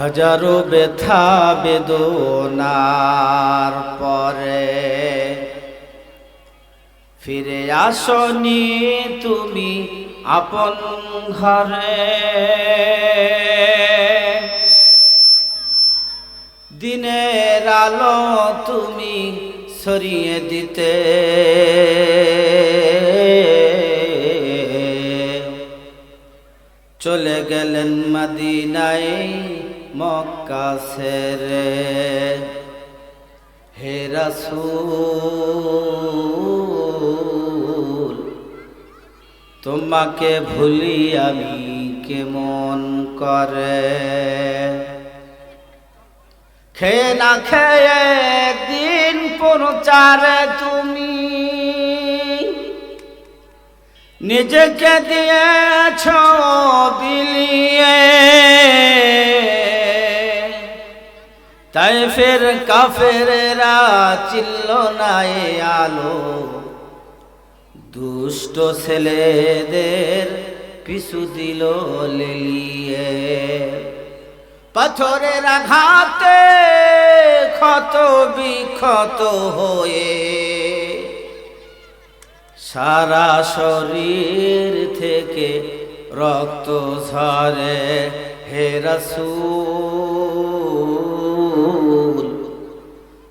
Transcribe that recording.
হাজারো ব্যথা বেদনার পরে। ফিরে আসনি তুমি আপন ঘরে। দিনের আলো তুমি সরিয়ে দিতে। চলে গেলেন মদিনায় মক্কা সেরে হে রাসূল, তোমাকে ভুলি আমি কেমন করে? খেয়ে না খেয়ে দিন পৌঁছারে তুমি নিজেকে দিয়েছ তাই ফের কাফেরেরা চিল্ল নাই আলো। দুষ্ট ছেলেদের পিছু দিল লেলিয়ে। পাথরের আঘাতে ক্ষত বিক্ষত হয়ে সারা শরীর থেকে রক্ত ঝরে হে